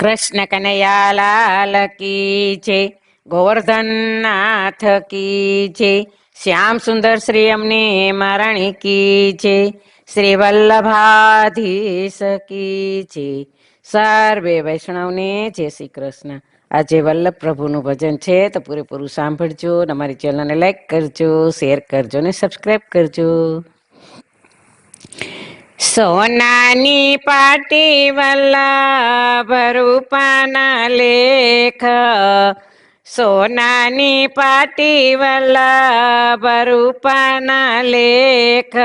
કૃષ્ણ કનૈયાલાલ કી છે ગોવર્ધનનાથ કી છે શ્યામ સુંદર શ્રી અમને મહારાણી કી છે શ્રી વલ્લભાધીશ કી છે સર્વે વૈષ્ણવને જય શ્રી કૃષ્ણ. આજે વલ્લભ પ્રભુનું ભજન છે, તો પૂરેપૂરું સાંભળજો અને અમારી ચેનલને લાઈક કરજો, શેર કરજો ને સબસ્ક્રાઈબ કરજો. સોનાની પાટી વલ્લભ લેખ. સોનાની પાટી વલ્લભ લેખ.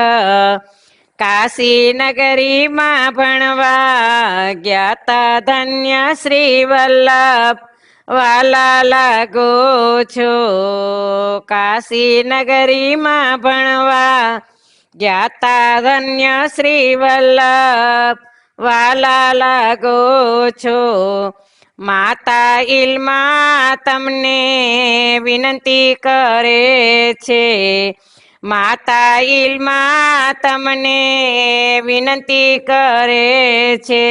કાશી નગરીમાં ભણવા જ્ઞાતા ધન્ય શ્રી વલ્લભ. વાલા લાગો છો. કાશી નગરીમાં ભણવા જ્ઞાતા ધન્ય શ્રી વલ્લભ વાલા લાગો છો માતા ઇલમાં તમને વિનંતી કરે છે માતા ઇલમાં તમને વિનંતી કરે છે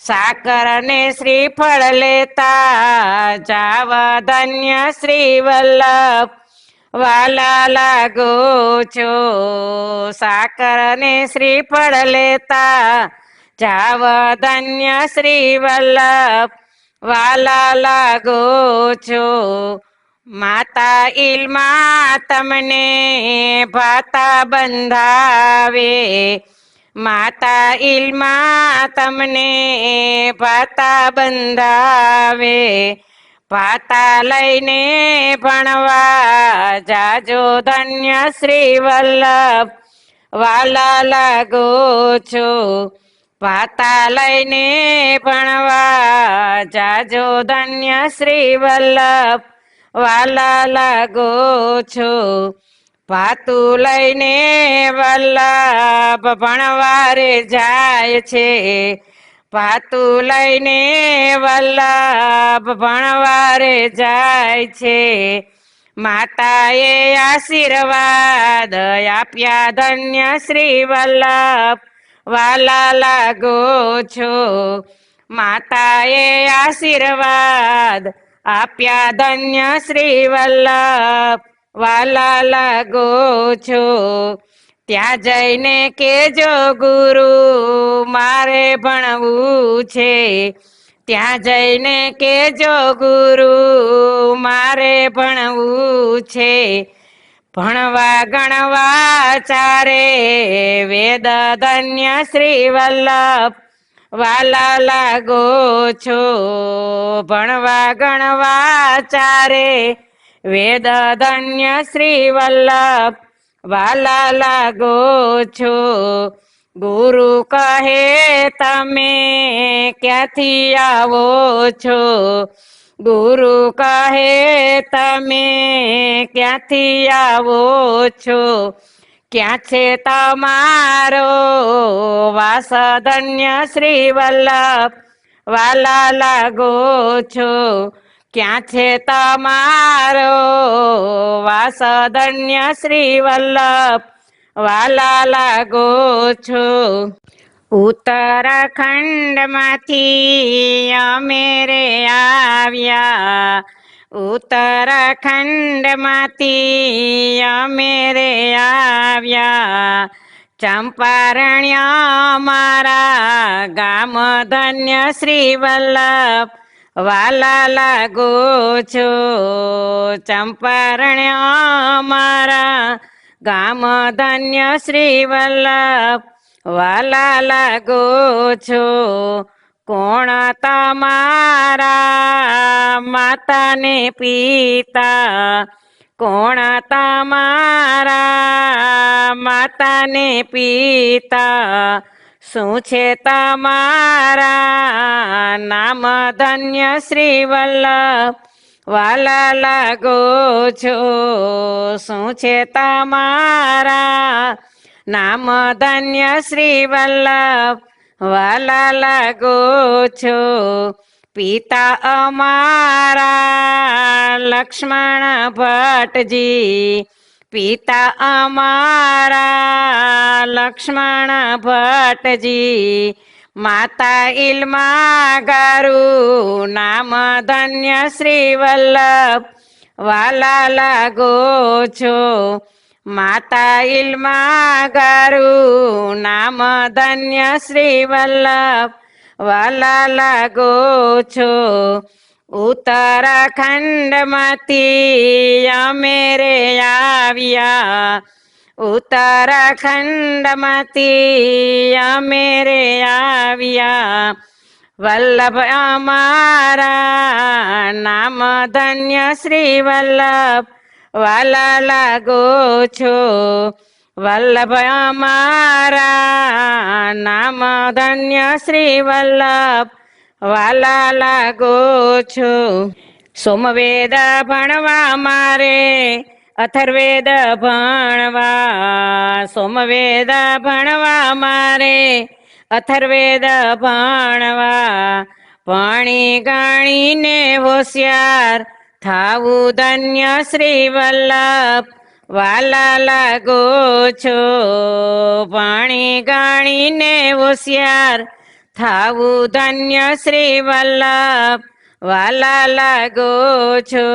સાકર અને શ્રીફળ લેતા જાવ ધન્ય શ્રી વલ્લભ વાલા લાગો છો સાકર અને શ્રીફળ લેતા, જાવ ધન્ય શ્રી વલ્લભ વાલા લાગો છો માતા ઇલમાં તમને ભાતા બંધાવે, માતા ઇલમાં તમને ભાતા બંધાવે. ભાતા લઈને ભણવા જાજો ધન્ય શ્રી વલ્લભ. વાલા લાગો છો. પાતા લઈને ભણવા જાજો ધન્ય શ્રી વલ્લભ. વાલા લાગો છો. પાતું લઈને વલ્લભ ભણવારે જાય છે. ભાતું લઈને વલ્લભ ભણવારે જાય છે. માતાએ આશીર્વાદ આપ્યા ધન્ય શ્રી વલ્લભ. વાલા લાગો છો. માતાએ આશીર્વાદ આપ્યા ધન્ય શ્રી વલ્લભ. વાલા લાગો છો. ત્યાં જઈને કેજો ગુરુ, મારે ભણવું છે. ત્યાં જઈને કેજો ગુરુ, મારે ભણવું છે. ભણવા ગણવા ચારે વેદ ધન્ય શ્રી વલ્લભ વાલા લાગો છો. ભણવા ગણવા ચારે વેદ ધન્ય શ્રી વલ્લભ વાલા લાગો છો. ગુરુ કહે, તમે ક્યાંથી આવો છો? ગુરુ કહે, તમે ક્યાંથી આવો છો? ક્યાં છે તમારો વાસ ધન્ય શ્રી વલ્લભ? વાલા લાગો છો. ક્યાં છે તમારો વાસદન્ય શ્રી વલ્લભ વાલા લાગો છો. ઉત્તરાખંડમાંથી અમે રે આવ્યા. ઉત્તરાખંડમાંથી અમે રે આવ્યા. ચંપારણ્ય મારા ગામ ધન્ય શ્રી વલ્લભ વાલા લાગો છો. ચંપારણ્ય મારા ગામ ધન્ય શ્રી વલ્લભ. વાલા લાગો છો. કોણ તમારા માતાને પિતા? કોણ તમારા માતાને પિતા? શું છે તમારા નામ ધન્ય શ્રી વલ્લભ વાલા લાગો છો. શું છે તમારા નામ ધન્ય શ્રી વલ્લભ વાલા લાગો છો. પિતા અમારા લક્ષ્મણ ભટ્ટજી પિતા અમારા લક્ષ્મણ ભટ્ટજી, માતા ઇલમા ગારું, નામ ધન્ય શ્રી વલ્લભ, વાલા લાગો છો. માતા ઇલમા ગારુ, નામ ધન્ય શ્રી વલ્લભ, વાલા લાગો છો. ઉત્તરાખંડમાંથી અમે રે આવ્યા. ઉત્તરાખંડમાંથી અમે રે આવ્યા વલ્લભ અમારા નામ ધન્ય શ્રી વલ્લભ વાલા લાગો છો વલ્લભ અમારા નામ ધન્ય શ્રી વલ્લભ. વાલા લાગો છો. સોમવેદ ભણવા મારે, અથર્વેદ ભણવા. સોમવેદ ભણવા મારે, અથર્વેદ ભણવા. પાણી ગાણીને હોશિયાર થાવું ધન્ય શ્રી વલ્લભ. વાલા લાગો છો. પાણી ગાણીને હોશિયાર થાવું ધન્ય શ્રી વલ્લભ વાલા લાગો છો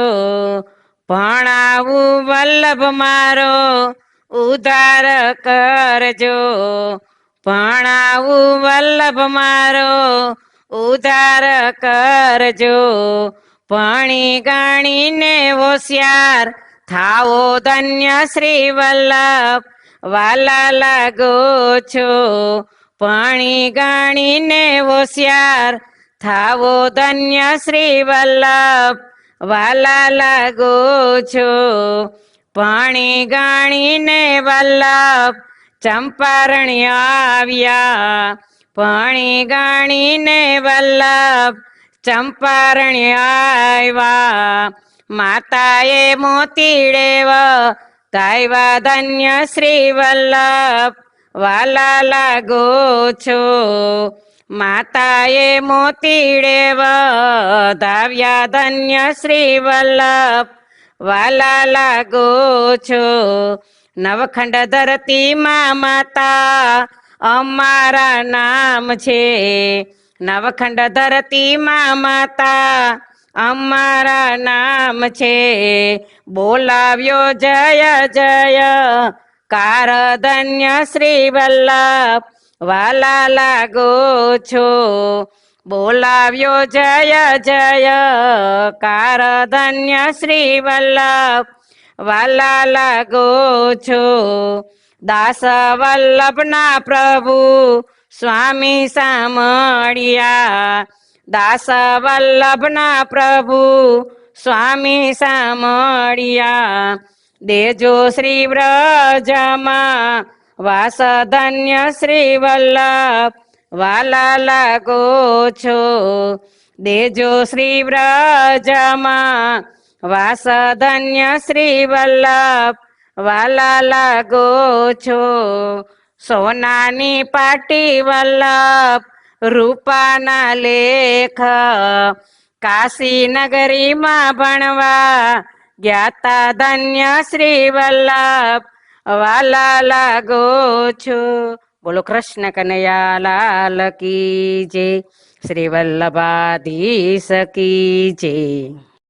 ભણાવું વલ્લભ મારો ઉધાર કરજો. ભણાવું વલ્લભ મારો ઉધાર કરજો. ભણી ગણીને હોશિયાર થાવો ધન્ય શ્રી વલ્લભ વાલા લાગો છો ભણી ગણીને હોશિયાર થાવો ધન્ય શ્રી વલ્લભ, વાલા લાગો છો. ભણી ગણીને વલ્લભ, ચંપારણ્ય આવ્યા. ભણી ગણીને વલ્લભ, ચંપારણ્ય આવ્યા. માતાએ મોતીડેવ ગાયવા ધન્ય શ્રી વલ્લભ. વાલા લાગો છો. માતાએ મોતીડે વધાવ્યા ધન્ય શ્રી વલ્લભ. વાલા લાગો છો. નવખંડ ધરતીમાં માતા અમારા નામ છે. નવખંડ ધરતીમાં માતા અમારા નામ છે. બોલાવ્યો જય જય કાર ધન્ય શ્રી વલ્લભ વાલા લાગો છો બોલાવ્યો જય જય કાર ધન્ય શ્રી વલ્લભ વાલા લાગો છો દાસ વલ્લભના પ્રભુ સ્વામી સામળિયા દાસ વલ્લભના પ્રભુ સ્વામી સામળિયા દેજો શ્રી વ્રજમાં વાસ ધન્ય શ્રી વલ્લભ વાલા લાગો છો દેજો શ્રી વ્રજમાં વાસ ધન્ય શ્રી વલ્લભ વાલા લાગો છો સોનાની પાટી વલ્લભ રૂપાના લેખ કાશી નગરીમાં ભણવા જ્ઞાતા ધન્ય શ્રી વલ્લભ વાલા લાગો છો બોલો કૃષ્ણ કનૈયા લાલ કી જય શ્રી વલ્લભાધીશ કી જય